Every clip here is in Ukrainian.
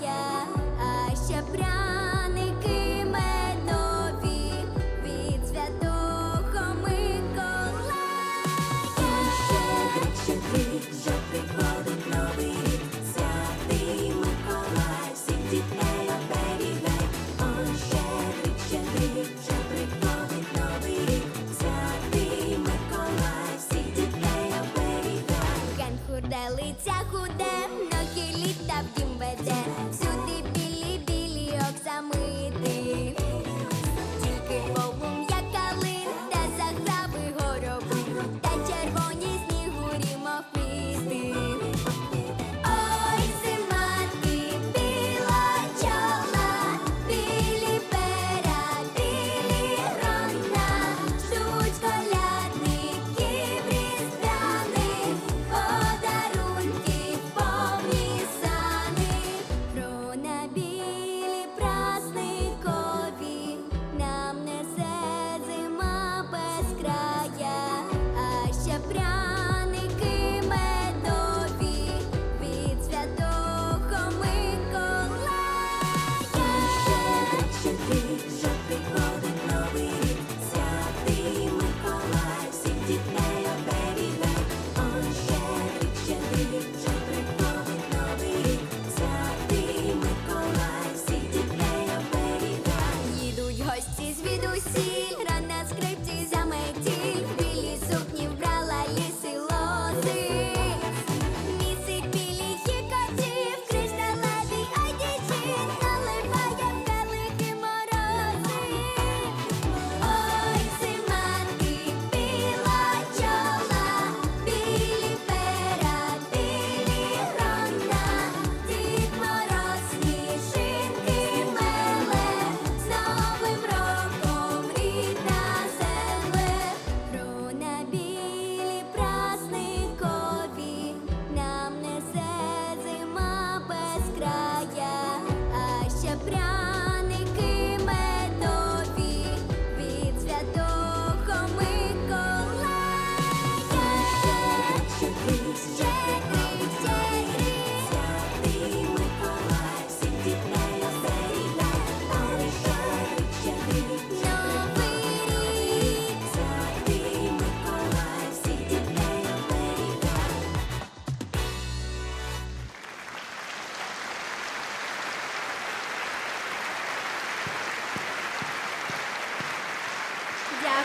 yeah. Килиця худе, ноги літа в дім веде, всюди білі білі оксамити.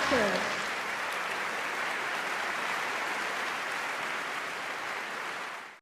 对